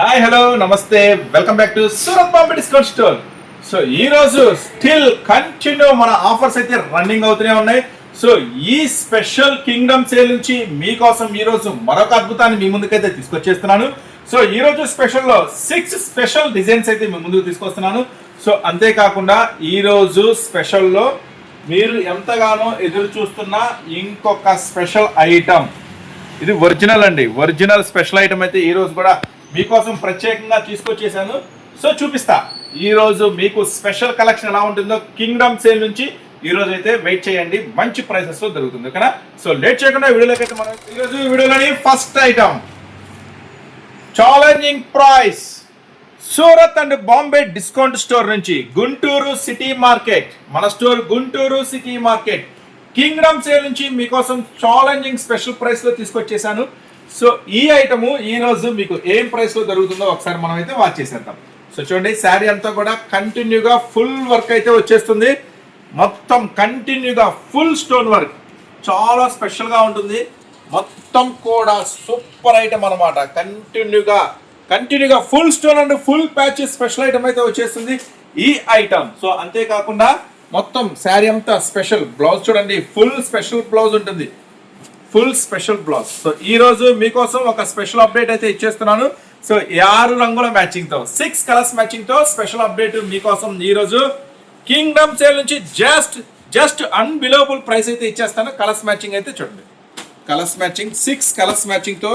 Hi hello namaste. Welcome back to Surat Bombay discount store so ఈ రోజు still continue మన offers అయితే running అవుతూనే ఉన్నాయి. సో ఈ స్పెషల్ కింగ్డమ్ సేల్ నుంచి మీకోసం ఈ రోజు మరొక అద్భుతాన్ని మీ ముందుకైతే తీసుకొచ్చేస్తున్నాను. సో ఈ రోజు స్పెషల్లో సిక్స్ స్పెషల్ డిజైన్స్ అయితే మీ ముందుకు తీసుకొస్తున్నాను. సో అంతేకాకుండా ఈ రోజు స్పెషల్లో మీరు ఎంతగానో ఎదురు చూస్తున్న ఇంకొక స్పెషల్ ఐటమ్ ఇది ఒరిజినల్ అండి. ఒరిజినల్ స్పెషల్ ఐటమ్ అయితే ఈ రోజు కూడా మీకోసం ప్రత్యేకంగా తీసుకొచ్చేసాను సో చూపిస్తా. ఈరోజు మీకు స్పెషల్ కలెక్షన్ ఎలా ఉంటుందో కింగ్డమ్ సేల్ నుంచి ఈ అయితే వెయిట్ చేయండి. మంచి ప్రైసెస్తో దొరుకుతుంది ఓకేనా? సో లేట్ చేయకుండా వీడియోలోకి అయితే మనం ఈ రోజు వీడియోలోని first item. Challenging price Surat and Bombay discount store నుంచి గుంటూరు సిటీ మార్కెట్. మన store Guntur city market. Kingdom sale నుంచి మీకోసం ఛాలెంజింగ్ స్పెషల్ ప్రైస్లో తీసుకొచ్చేసాను సో ఈ ఐటము ఈ రోజు మీకు ఏం ప్రైస్లో దొరుకుతుందో ఒకసారి మనం అయితే వాచ్ చేసేద్దాం. సో చూడండి శారీ అంతా కూడా కంటిన్యూగా ఫుల్ వర్క్ అయితే వచ్చేస్తుంది. మొత్తం కంటిన్యూగా ఫుల్ స్టోన్ వర్క్ చాలా స్పెషల్గా ఉంటుంది. మొత్తం కూడా సూపర్ ఐటమ్ అనమాట కంటిన్యూగా కంటిన్యూగా full stone and full patch special item అయితే వచ్చేస్తుంది ఈ ఐటమ్ సో అంతేకాకుండా మొత్తం శారీ అంతా స్పెషల్ బ్లౌజ్ చూడండి ఫుల్ స్పెషల్ బ్లౌజ్ ఉంటుంది. Full special blouse. సో ఈ రోజు మీకోసం ఒక స్పెషల్ అప్డేట్ అయితే ఇచ్చేస్తున్నాను. సో ఆరు రంగుల మ్యాచింగ్తో సిక్స్ కలర్స్ మ్యాచింగ్తో స్పెషల్ అప్డేట్ మీకోసం ఈ రోజు కింగ్డమ్ సేల్ నుంచి జస్ట్ జస్ట్ అన్బిలోబుల్ ప్రైస్ అయితే ఇచ్చేస్తాను. కలర్స్ మ్యాచింగ్ అయితే చూడండి. కలర్స్ మ్యాచింగ్ సిక్స్ కలర్స్ మ్యాచింగ్తో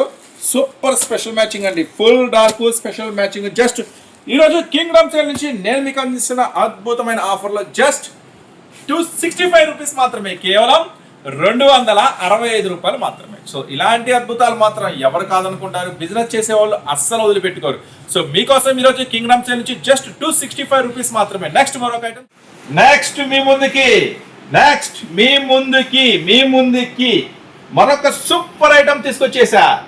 సూపర్ స్పెషల్ మ్యాచింగ్ అండి. Full dark special matching just ఈరోజు కింగ్డమ్ సేల్ నుంచి నేను మీకు అందిస్తున్న అద్భుతమైన ఆఫర్లో just two sixty five rupees మాత్రమే. కేవలం రెండు వందల అరవై ఐదు రూపాయలు మాత్రమే. సో ఇలాంటి అద్భుతాలు మాత్రం ఎవరు కాదనుకుంటారు? బిజినెస్ చేసే వాళ్ళు అస్సలు వదిలిపెట్టుకోరు. సో మీకోసం ఈరోజు కింగ్డమ్ సేల్ నుంచి just two sixty five rupees మాత్రమే. నెక్స్ట్ మరొక ఐటమ్ నెక్స్ట్ మీ ముందుకి. నెక్స్ట్ మీ ముందుకి. మీ ముందుకి. మరొక సూపర్ ఐటమ్ తీసుకొచ్చేసా.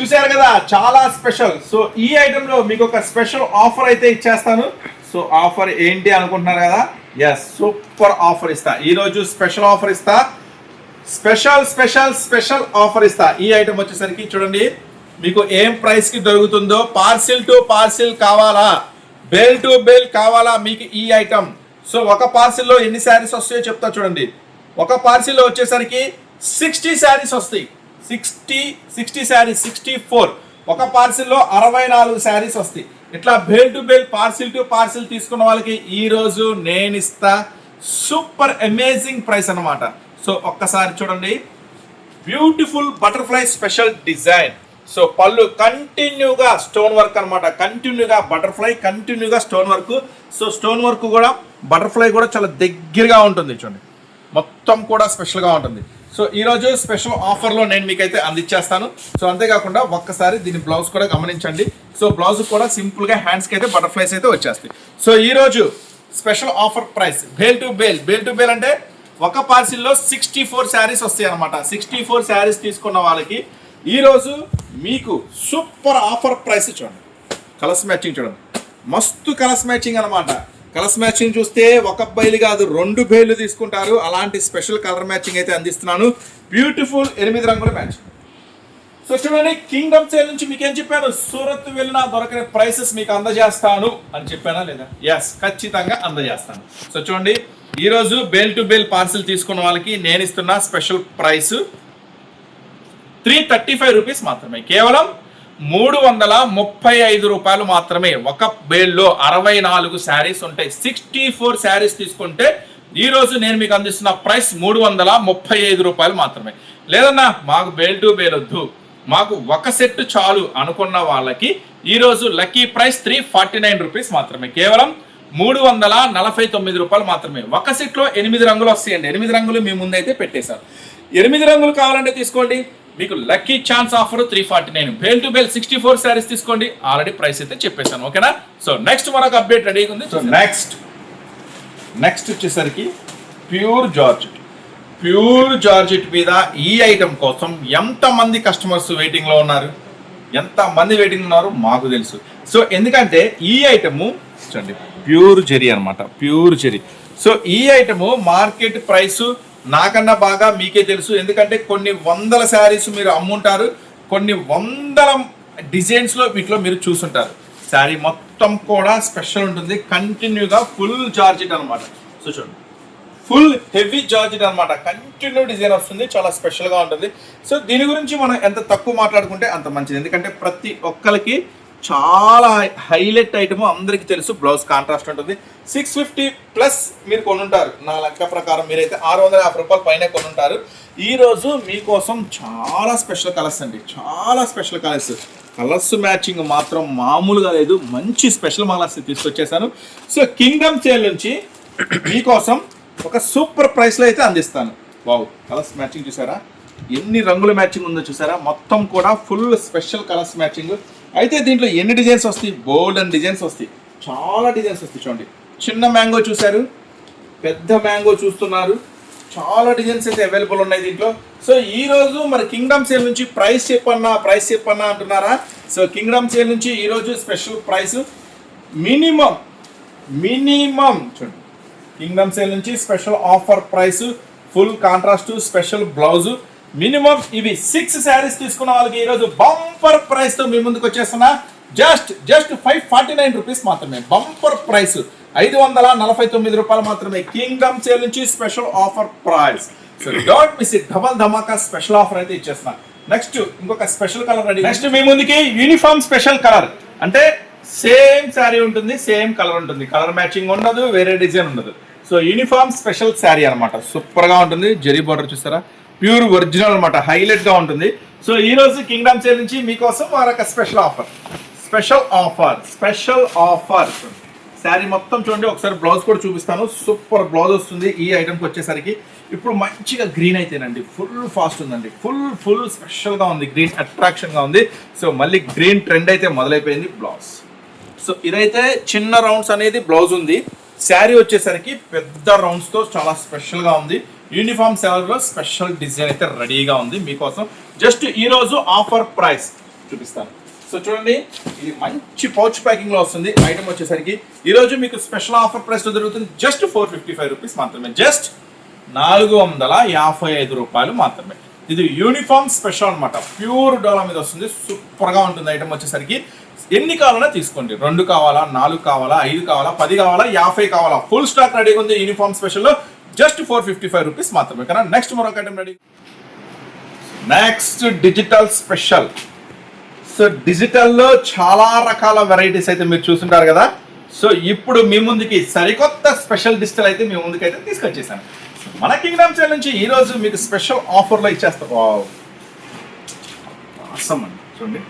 చూసారు కదా చాలా స్పెషల్ సో ఈ ఐటెంలో మీకు ఒక స్పెషల్ ఆఫర్ అయితే ఇచ్చేస్తాను. సో ఆఫర్ ఏంటి అనుకుంటున్నారు కదా? ఎస్ సూపర్ ఆఫర్ ఇస్తా. ఈరోజు స్పెషల్ ఆఫర్ ఇస్తా. స్పెషల్ స్పెషల్ స్పెషల్ ఆఫర్ ఇస్తా. ఈ ఐటెం వచ్చేసరికి చూడండి మీకు ఏం ప్రైస్కి దొరుకుతుందో పార్సిల్ టు పార్సిల్ కావాలా? బేల్ టు బేల్ కావాలా మీకు ఈ ఐటమ్ సో ఒక పార్సిల్లో ఎన్ని శారీస్ వస్తాయో చెప్తా చూడండి. ఒక పార్సిల్లో వచ్చేసరికి సిక్స్టీ శారీస్ వస్తాయి. Sixty sixty saris sixty four ఒక పార్సిల్లో అరవై నాలుగు శారీస్ వస్తాయి. ఇట్లా bale to bale parcel to parcel తీసుకున్న వాళ్ళకి ఈరోజు నేను ఇస్తా సూపర్ అమేజింగ్ ప్రైస్ అన్నమాట. సో ఒక్కసారి చూడండి. Beautiful butterfly special design. So పళ్ళు కంటిన్యూగా స్టోన్ వర్క్ అనమాట కంటిన్యూగా బటర్ఫ్లై కంటిన్యూగా stone work. So stone work కూడా బటర్ఫ్లై కూడా చాలా దగ్గరగా ఉంటుంది చూడండి. మొత్తం కూడా స్పెషల్గా ఉంటుంది. సో ఈరోజు స్పెషల్ ఆఫర్లో నేను మీకైతే అందించేస్తాను. సో అంతేకాకుండా ఒక్కసారి దీని బ్లౌజ్ కూడా గమనించండి. సో బ్లౌజ్ కూడా సింపుల్గా హ్యాండ్స్కి అయితే బటర్ఫ్లైస్ అయితే వచ్చేస్తాయి. సో ఈరోజు special offer price bale to bale bale to bale అంటే ఒక పార్సిల్లో సిక్స్టీ ఫోర్ శారీస్ వస్తాయి అనమాట సిక్స్టీ ఫోర్ శారీస్ తీసుకున్న వాళ్ళకి ఈరోజు మీకు సూపర్ ఆఫర్ ప్రైస్ చూడండి. కలర్స్ మ్యాచింగ్ చూడండి. మస్తు కలర్స్ మ్యాచింగ్ అనమాట కలర్స్ మ్యాచింగ్ చూస్తే ఒక బయలు కాదు రెండు బేలు తీసుకుంటారు. అలాంటి స్పెషల్ కలర్ మ్యాచింగ్ అయితే అందిస్తున్నాను. బ్యూటిఫుల్ ఎనిమిది రంగుల మ్యాచింగ్ సో చూడండి కింగ్డమ్ సేల్ నుంచి మీకు ఏం చెప్పాను? సూరత్ వెళ్ళినా దొరకని ప్రైసెస్ మీకు అందజేస్తాను. అని చెప్పానా లేదా? ఎస్ ఖచ్చితంగా అందజేస్తాను. సో చూడండి ఈరోజు బేల్ టు బేల్ పార్సిల్ తీసుకున్న వాళ్ళకి నేను ఇస్తున్న special price three thirty five rupees మాత్రమే. కేవలం మూడు వందల ముప్పై ఐదు రూపాయలు మాత్రమే. ఒక బేల్లో అరవై నాలుగు శారీస్ ఉంటాయి. సిక్స్టీ ఫోర్ శారీస్ తీసుకుంటే ఈరోజు నేను మీకు అందిస్తున్న ప్రైస్ మూడు వందల ముప్పై ఐదు రూపాయలు మాత్రమే. లేదన్నా మాకు బేల్ టు బేల్ వద్దు. మాకు ఒక సెట్ చాలు అనుకున్న వాళ్ళకి ఈరోజు lucky price three forty nine rupees మాత్రమే. కేవలం మూడు వందల నలభై తొమ్మిది రూపాయలు మాత్రమే. ఒక సెట్లో ఎనిమిది రంగులు వస్తాయండి. ఎనిమిది రంగులు మీ ముందైతే పెట్టేశారు. ఎనిమిది రంగులు కావాలంటే తీసుకోండి. మీకు lucky chance offer three forty nine bale to bale sixty four saris తీసుకోండి. ఆల్రెడీ ప్రైస్ అయితే చెప్పేశాను. ఓకేనా సో నెక్స్ట్ మరొక అప్డేట్ రెడీగా ఉంది సో నెక్స్ట్ నెక్స్ట్ వచ్చేసరికి ప్యూర్ జార్జెట్ ప్యూర్ జార్జెట్ మీద ఈ ఐటమ్ కోసం ఎంతమంది కస్టమర్స్ వెయిటింగ్లో ఉన్నారు? ఎంతమంది వెయిటింగ్ ఉన్నారు? మాకు తెలుసు. సో ఎందుకంటే ఈ ఐటము చూడండి ప్యూర్ జెరీ అన్నమాట. ప్యూర్ జెరీ సో ఈ ఐటము మార్కెట్ ప్రైస్ నాకన్నా బాగా మీకే తెలుసు. ఎందుకంటే కొన్ని వందల శారీస్ మీరు అమ్ముంటారు. కొన్ని వందల డిజైన్స్లో వీటిలో మీరు చూసుంటారు. శారీ మొత్తం కూడా స్పెషల్ ఉంటుంది. కంటిన్యూగా ఫుల్ జార్జెట్ అనమాట సో చూడండి. ఫుల్ హెవీ జార్జెట్ అనమాట కంటిన్యూ డిజైన్ వస్తుంది. చాలా స్పెషల్గా ఉంటుంది. సో దీని గురించి మనం ఎంత తక్కువ మాట్లాడుకుంటే అంత మంచిది. ఎందుకంటే ప్రతి ఒక్కరికి చాలా హైలైట్ ఐటమ్ అందరికీ తెలుసు. బ్లౌజ్ కాంట్రాస్ట్ ఉంటుంది. సిక్స్ ఫిఫ్టీ ప్లస్ మీరు కొనుంటారు. నా లెక్క ప్రకారం మీరైతే ఆరు వందల యాభై రూపాయలు పైన కొనుంటారు. ఈరోజు మీకోసం చాలా స్పెషల్ కలర్స్ అండి. చాలా స్పెషల్ కలర్స్ కలర్స్ మ్యాచింగ్ మాత్రం మామూలుగా లేదు. మంచి స్పెషల్ మాలర్స్ తీసుకొచ్చేసాను. సో కింగ్డమ్ సేల్ నుంచి మీకోసం ఒక సూపర్ ప్రైస్లో అయితే అందిస్తాను. వావ్ కలర్స్ మ్యాచింగ్ చూసారా? ఎన్ని రంగుల మ్యాచింగ్ ఉందో చూసారా? మొత్తం కూడా ఫుల్ స్పెషల్ కలర్స్ మ్యాచింగ్ అయితే దీంట్లో ఎన్ని డిజైన్స్ వస్తాయి? బోల్డ్ అండ్ డిజైన్స్ వస్తాయి. చాలా డిజైన్స్ వస్తాయి చూడండి. చిన్న మ్యాంగో చూశారు. పెద్ద మ్యాంగో చూస్తున్నారు. చాలా డిజైన్స్ అయితే అవైలబుల్ ఉన్నాయి దీంట్లో. సో ఈ రోజు మరి కింగ్డమ్ సేల్ నుంచి ప్రైస్ చెప్పన్నా ప్రైస్ చెప్పన్నా అంటున్నారా? సో కింగ్డమ్ సేల్ నుంచి ఈరోజు స్పెషల్ ప్రైస్ మినిమం మినిమం చూడండి. కింగ్డమ్ సేల్ నుంచి special offer price full contrast special blouse minimum ఇవి సిక్స్ శారీస్ తీసుకున్న వాళ్ళకి ఈరోజు బంపర్ ప్రైస్తో మీ ముందుకు వచ్చేస్తున్నా. Just just five forty nine rupees మాత్రమే. బంపర్ ప్రైస్ ఐదు వందల నలభై తొమ్మిది రూపాయలు మాత్రమే. కింగ్డమ్ సేల్ నుంచి special offer price so don't miss it double Dhamaka special offer అయితే ఇచ్చేస్తున్నా. నెక్స్ట్ ఇంకొక స్పెషల్ కలర్ రెడీ నెక్స్ట్ మీ ముందుకి యూనిఫామ్ స్పెషల్ కలర్ అంటే సేమ్ శారీ ఉంటుంది సేమ్ కలర్ ఉంటుంది. కలర్ మ్యాచింగ్ ఉండదు వేరే డిజైన్ ఉండదు. సో యూనిఫామ్ స్పెషల్ శారీ అనమాట సూపర్గా ఉంటుంది. జరీ బార్డర్ చూస్తారా? ప్యూర్ ఒరిజినల్ అనమాట హైలైట్గా ఉంటుంది. సో ఈ రోజు కింగ్డమ్ సేల్ నుంచి మీకోసం మరొక special offer. Special offer special offer. Sari మొత్తం చూడండి ఒకసారి బ్లౌజ్ కూడా చూపిస్తాను. సూపర్ బ్లౌజ్ వస్తుంది ఈ ఐటమ్కి వచ్చేసరికి. ఇప్పుడు మంచిగా గ్రీన్ అయితేనండి ఫుల్ ఫాస్ట్ ఉందండి. ఫుల్ ఫుల్ స్పెషల్గా ఉంది గ్రీన్ అట్రాక్షన్గా ఉంది. సో మళ్ళీ గ్రీన్ ట్రెండ్ అయితే మొదలైపోయింది బ్లౌజ్. సో ఇదైతే చిన్న రౌండ్స్ అనేది బ్లౌజ్ ఉంది. శారీ వచ్చేసరికి పెద్ద రౌండ్స్తో చాలా స్పెషల్గా ఉంది. యూనిఫామ్లో స్పెషల్ డిజైన్ అయితే రెడీగా ఉంది. మీకోసం జస్ట్ ఈరోజు ఆఫర్ ప్రైస్ చూపిస్తాను. సో చూడండి ఇది మంచి పౌచ్ ప్యాకింగ్లో వస్తుంది. ఐటమ్ వచ్చేసరికి ఈరోజు మీకు స్పెషల్ ఆఫర్ ప్రైస్లో దొరుకుతుంది. Just four fifty five rupees మాత్రమే. జస్ట్ నాలుగు వందల యాభై ఐదు రూపాయలు మాత్రమే. ఇది యూనిఫామ్ స్పెషల్ అన్నమాట. ప్యూర్ డోలా మీద వస్తుంది. సూపర్గా ఉంటుంది ఐటమ్ వచ్చేసరికి. ఎన్ని కావాలన్నా తీసుకోండి. రెండు కావాలా నాలుగు కావాలా ఐదు కావాలా పది కావాలా యాభై కావాలా. ఫుల్ స్టాక్ రెడీగా ఉంది uniform స్పెషల్లో just four fifty five rupees మాత్రమే. కానీ నెక్స్ట్ మరొక item ready next digital special so డిజిటల్లో చాలా రకాల వెరైటీస్ అయితే మీరు చూస్తుంటారు కదా. సో ఇప్పుడు మీ ముందుకి సరికొత్త స్పెషల్ డిజిటల్ అయితే మీ ముందుకు అయితే తీసుకొచ్చేసాను. మన కింగ్డమ్ సేల్ నుంచి ఈరోజు మీకు స్పెషల్ ఆఫర్లో ఇచ్చేస్తాం. వావ్. అండి. చూడండి.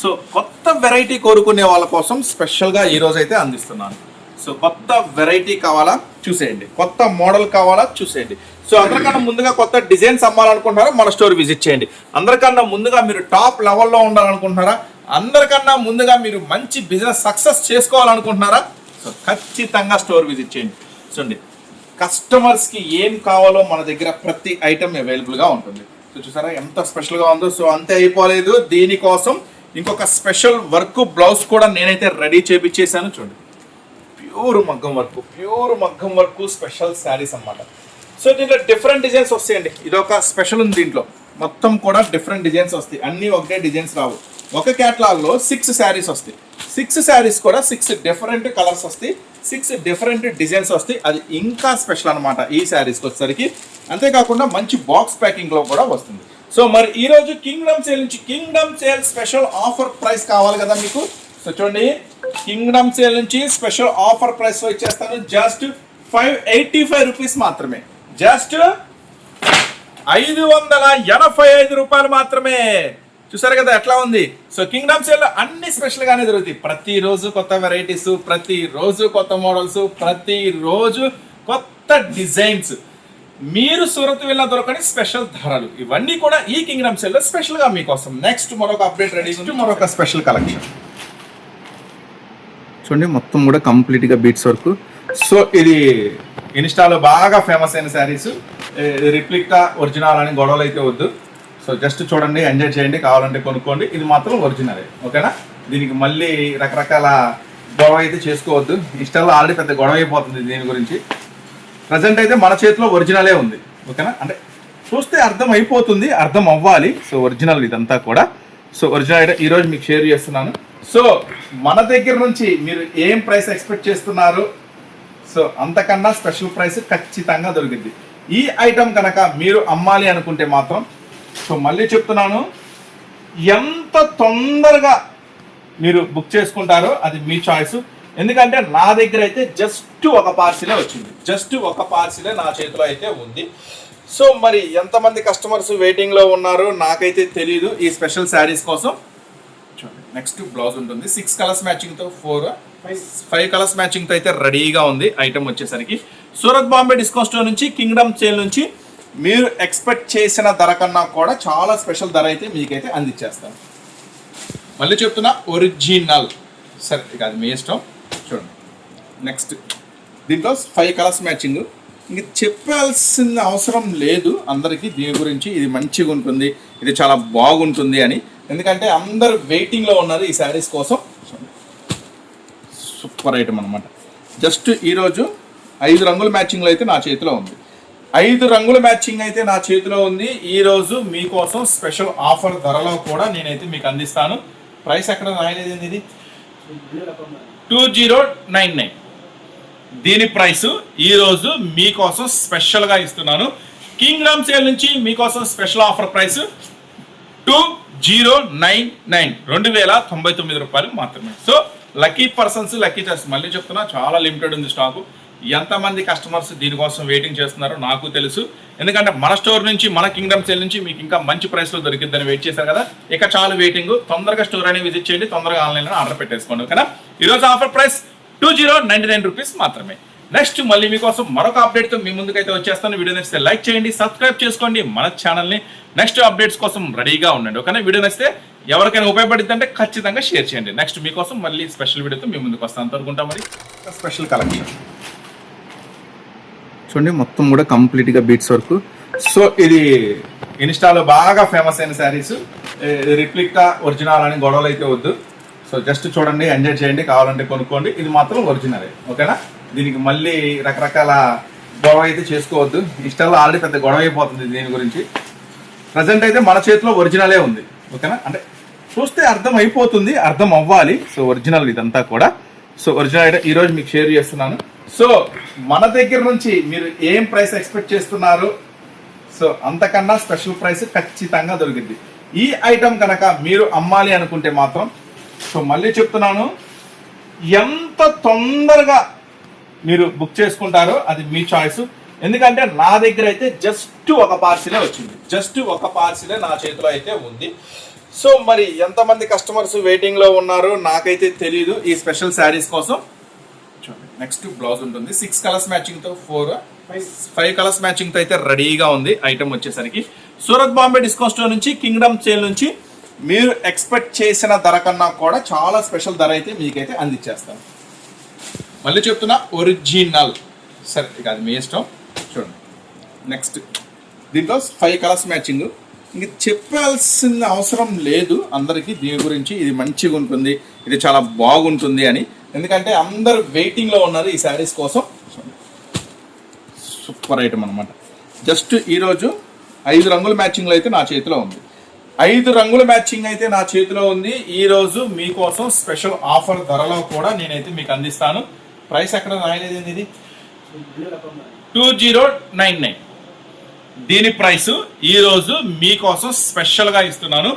సో కొత్త వెరైటీ కోరుకునే వాళ్ళ కోసం స్పెషల్గా ఈరోజు అయితే అందిస్తున్నాను. సో కొత్త వెరైటీ కావాలా? చూసేయండి. కొత్త మోడల్ కావాలా? చూసేయండి. సో అందరికన్నా ముందుగా కొత్త డిజైన్స్ అమ్మాలనుకుంటున్నారా? మన స్టోర్ విజిట్ చేయండి. అందరికన్నా ముందుగా మీరు టాప్ లెవెల్లో ఉండాలనుకుంటున్నారా? అందరికన్నా ముందుగా మీరు మంచి బిజినెస్ సక్సెస్ చేసుకోవాలనుకుంటున్నారా? సో ఖచ్చితంగా స్టోర్ విజిట్ చేయండి. చూడండి. కస్టమర్స్కి ఏం కావాలో మన దగ్గర ప్రతి ఐటమ్ అవైలబుల్గా ఉంటుంది. సో చూసారా? ఎంత స్పెషల్గా ఉందో. సో అంతే అయిపోలేదు. దీనికోసం ఇంకొక స్పెషల్ వర్క్ బ్లౌజ్ కూడా నేనైతే రెడీ చేపించేసాను చూడండి. ప్యూర్ మగ్గం వర్క్ ప్యూర్ మగ్గం వర్క్ స్పెషల్ శారీస్ అన్నమాట. సో దీంట్లో డిఫరెంట్ డిజైన్స్ వస్తాయండి. ఇది ఒక స్పెషల్ ఉంది దీంట్లో. మొత్తం కూడా డిఫరెంట్ డిజైన్స్ వస్తాయి. అన్ని ఒకటే డిజైన్స్ రావు. ఒక క్యాటలాగ్లో సిక్స్ శారీస్ వస్తాయి. సిక్స్ శారీస్ కూడా సిక్స్ డిఫరెంట్ కలర్స్ వస్తాయి. సిక్స్ డిఫరెంట్ డిజైన్స్ వస్తాయి. అది ఇంకా స్పెషల్ అనమాట ఈ శారీస్కి వచ్చేసరికి. అంతేకాకుండా మంచి బాక్స్ ప్యాకింగ్లో కూడా వస్తుంది. సో మరి ఈరోజు కింగ్డమ్ సేల్ నుంచి kingdom sale special offer price కావాలి కదా మీకు? సో చూడండి కింగ్డమ్ సేల్ నుంచి స్పెషల్ ఆఫర్ ప్రైస్ ఇచ్చేస్తాను. Just five eighty five rupees మాత్రమే. జస్ట్ ఐదు వందల ఎనభై ఐదు రూపాయలు మాత్రమే. చూసారు కదా ఎట్లా ఉంది? సో కింగ్డమ్ సేల్లో అన్ని స్పెషల్ గానే ప్రతి ప్రతిరోజు కొత్త వెరైటీస్ ప్రతిరోజు కొత్త మోడల్స్ ప్రతిరోజు కొత్త డిజైన్స్ మీరు సూరత్ వెళ్ళిన దొరకని స్పెషల్ ధరలు. ఇవన్నీ కూడా ఈ కింగ్డమ్ సేల్లో స్పెషల్గా మీకోసం. నెక్స్ట్ మరొక అప్డేట్ రెడీ మరొక స్పెషల్ కలెక్షన్ చూడండి మొత్తం కూడా కంప్లీట్గా బీట్స్ వర్క్. సో ఇది ఇన్స్టాలో బాగా ఫేమస్ అయిన శారీస్ రిప్లికా ఒరిజినల్ అని గొడవలు అయితే వద్దు. సో జస్ట్ చూడండి ఎంజాయ్ చేయండి కావాలంటే కొనుక్కోండి. ఇది మాత్రం ఒరిజినల్ ఓకేనా? దీనికి మళ్ళీ రకరకాల గొడవ అయితే చేసుకోవద్దు. ఇన్స్టాలో ఆల్రెడీ పెద్ద గొడవ అయిపోతుంది దీని గురించి. ప్రజెంట్ అయితే మన చేతిలో ఒరిజినలే ఉంది ఓకేనా? అంటే చూస్తే అర్థం అయిపోతుంది అర్థం అవ్వాలి. సో ఒరిజినల్ ఇదంతా కూడా. సో ఒరిజినల్ అయితే ఈరోజు మీకు షేర్ చేస్తున్నాను. సో మన దగ్గర నుంచి మీరు ఏం ప్రైస్ ఎక్స్పెక్ట్ చేస్తున్నారు? సో అంతకన్నా స్పెషల్ ప్రైస్ ఖచ్చితంగా దొరికింది. ఈ ఐటమ్ కనుక మీరు అమ్మాలి అనుకుంటే మాత్రం సో మళ్ళీ చెప్తున్నాను ఎంత తొందరగా మీరు బుక్ చేసుకుంటారో అది మీ చాయిస్. ఎందుకంటే నా దగ్గర అయితే జస్ట్ ఒక పార్సిలే వచ్చింది. జస్ట్ ఒక పార్సిలే నా చేతిలో అయితే ఉంది. సో మరి ఎంతమంది కస్టమర్స్ వెయిటింగ్లో ఉన్నారో నాకైతే తెలియదు ఈ స్పెషల్ శారీస్ కోసం. చూడండి. నెక్స్ట్ బ్లౌజ్ ఉంటుంది. సిక్స్ కలర్స్ మ్యాచింగ్తో ఫోర్ ఫైవ్ కలర్స్ మ్యాచింగ్తో అయితే రెడీగా ఉంది ఐటమ్ వచ్చేసరికి. సూరత్ బాంబే డిస్కౌంట్ స్టోర్ నుంచి కింగ్డమ్ సేల్ నుంచి మీరు ఎక్స్పెక్ట్ చేసిన ధర కన్నా కూడా చాలా స్పెషల్ ధర అయితే మీకైతే అందించేస్తాను మళ్ళీ చెప్తున్నా ఒరిజినల్ సరే ఇక అది మీ ఇష్టం. చూడండి. నెక్స్ట్ దీంట్లో ఫైవ్ కలర్స్ మ్యాచింగ్ ఇంక చెప్పాల్సిన అవసరం లేదు. అందరికీ దీని గురించి ఇది మంచిగా ఉంటుంది ఇది చాలా బాగుంటుంది అని ఎందుకంటే అందరు వెయిటింగ్లో ఉన్నారు ఈ శారీస్ కోసం. సూపర్ ఐటమ్ అనమాట జస్ట్ ఈరోజు ఐదు రంగుల మ్యాచింగ్లో అయితే నా చేతిలో ఉంది. ఐదు రంగుల మ్యాచింగ్ అయితే నా చేతిలో ఉంది. ఈ రోజు మీకోసం స్పెషల్ ఆఫర్ ధరలో కూడా నేనైతే మీకు అందిస్తాను. ప్రైస్ ఎక్కడ రాయలేదు ఇది? టూ జీరో నైన్ నైన్ దీని ప్రైస్ ఈ రోజు మీకోసం స్పెషల్గా ఇస్తున్నాను. కింగ్డమ్ సేల్ నుంచి మీకోసం special offer price two zero nine nine. రెండు వేల తొంభై తొమ్మిది రూపాయలు మాత్రమే. సో లక్కీ పర్సన్స్ లక్కీ చార్స్ మళ్ళీ చెప్తున్నా చాలా లిమిటెడ్ ఉంది స్టాకు ఎంతమంది కస్టమర్స్ దీనికోసం వెయిటింగ్ చేస్తున్నారో నాకు తెలుసు. ఎందుకంటే మన స్టోర్ నుంచి మన కింగ్డమ్ సేల్ నుంచి మీకు ఇంకా మంచి ప్రైస్లో దొరికిద్దని వెయిట్ చేశారు కదా. ఇక చాలా వెయిటింగ్ తొందరగా స్టోర్ అని విజిట్ చేయండి తొందరగా ఆన్లైన్లో ఆర్డర్ పెట్టేసుకోండి ఓకేనా? ఈరోజు offer price two zero ninety nine rupees మాత్రమే. నెక్స్ట్ మళ్ళీ మీకోసం మరొక అప్డేట్తో మీ ముందుకైతే వచ్చేస్తాను. వీడియో నచ్చితే లైక్ చేయండి సబ్స్క్రైబ్ చేసుకోండి. మన ఛానల్ని నెక్స్ట్ అప్డేట్స్ కోసం రెడీగా ఉండండి. ఓకేనా? వీడియో నచ్చితే ఎవరికైనా ఉపయోగపడుతుంది అంటే ఖచ్చితంగా షేర్ చేయండి. నెక్స్ట్ మీకోసం మళ్ళీ స్పెషల్ వీడియోతో మీ ముందుకు వస్తాను. అనుకుంటా మరి. స్పెషల్ కలెక్షన్ చూడండి మొత్తం కూడా కంప్లీట్గా బీట్స్ వర్క్. సో ఇది ఇన్స్టాలో బాగా ఫేమస్ అయిన శారీస్ రిప్లికా ఒరిజినల్ అని గొడవలు అయితే వద్దు. సో జస్ట్ చూడండి ఎంజాయ్ చేయండి. కావాలంటే కొనుక్కోండి. ఇది మాత్రం ఒరిజినలే ఓకేనా? దీనికి మళ్ళీ రకరకాల గొడవ అయితే చేసుకోవద్దు. ఇన్స్టాలో ఆల్రెడీ పెద్ద గొడవ అయిపోతుంది దీని గురించి. ప్రజెంట్ అయితే మన చేతిలో ఒరిజినలే ఉంది. ఓకేనా? అంటే చూస్తే అర్థం అయిపోతుంది అర్థం అవ్వాలి. సో ఒరిజినల్ ఇదంతా కూడా. సో ఒరిజినల్ అయితే ఈరోజు మీకు షేర్ చేస్తున్నాను. సో మన దగ్గర నుంచి మీరు ఏం ప్రైస్ ఎక్స్పెక్ట్ చేస్తున్నారు? సో అంతకన్నా స్పెషల్ ప్రైస్ ఖచ్చితంగా దొరికింది. ఈ ఐటమ్ కనుక మీరు అమ్మాలి అనుకుంటే మాత్రం సో మళ్ళీ చెప్తున్నాను. ఎంత తొందరగా మీరు బుక్ చేసుకుంటారో అది మీ చాయిస్ ఎందుకంటే నా దగ్గర అయితే జస్ట్ ఒక పార్సిలే వచ్చింది. జస్ట్ ఒక పార్సిలే నా చేతిలో అయితే ఉంది. సో మరి ఎంతమంది కస్టమర్స్ వెయిటింగ్లో ఉన్నారో నాకైతే తెలియదు ఈ స్పెషల్ శారీస్ కోసం చూడండి నెక్స్ట్ బ్లౌజ్ ఉంటుంది. సిక్స్ కలర్స్ మ్యాచింగ్తో ఫోర్ ఫైవ్ కలర్స్ మ్యాచింగ్తో అయితే రెడీగా ఉంది ఐటమ్ వచ్చేసరికి. సూరత్ బాంబే డిస్కౌంట్ స్టోర్ నుంచి కింగ్డమ్ సేల్ నుంచి మీరు ఎక్స్పెక్ట్ చేసిన ధర కన్నా కూడా చాలా స్పెషల్ ధర అయితే మీకైతే అందించేస్తాను. మళ్ళీ చెప్తున్నా ఒరిజినల్ సరే ఇక అది మీ ఇష్టం. చూడండి. నెక్స్ట్ దీంట్లో ఫైవ్ కలర్స్ మ్యాచింగ్ ఇంక చెప్పాల్సిన అవసరం లేదు. అందరికీ దీని గురించి ఇది మంచిగా ఉంటుంది ఇది చాలా బాగుంటుంది అని. ఎందుకంటే అందరు వెయిటింగ్లో ఉన్నారు ఈ శారీస్ కోసం. సూపర్ ఐటమ్ అనమాట జస్ట్ ఈరోజు ఐదు రంగుల మ్యాచింగ్లో అయితే నా చేతిలో ఉంది. ఐదు రంగుల మ్యాచింగ్ అయితే నా చేతిలో ఉంది. ఈ రోజు మీకోసం స్పెషల్ ఆఫర్ ధరలో కూడా నేనైతే మీకు అందిస్తాను. ప్రైస్ ఎక్కడ రాయలేదు ఇది? టూ జీరో నైన్ నైన్ దీని ప్రైస్ ఈరోజు మీకోసం స్పెషల్గా ఇస్తున్నాను.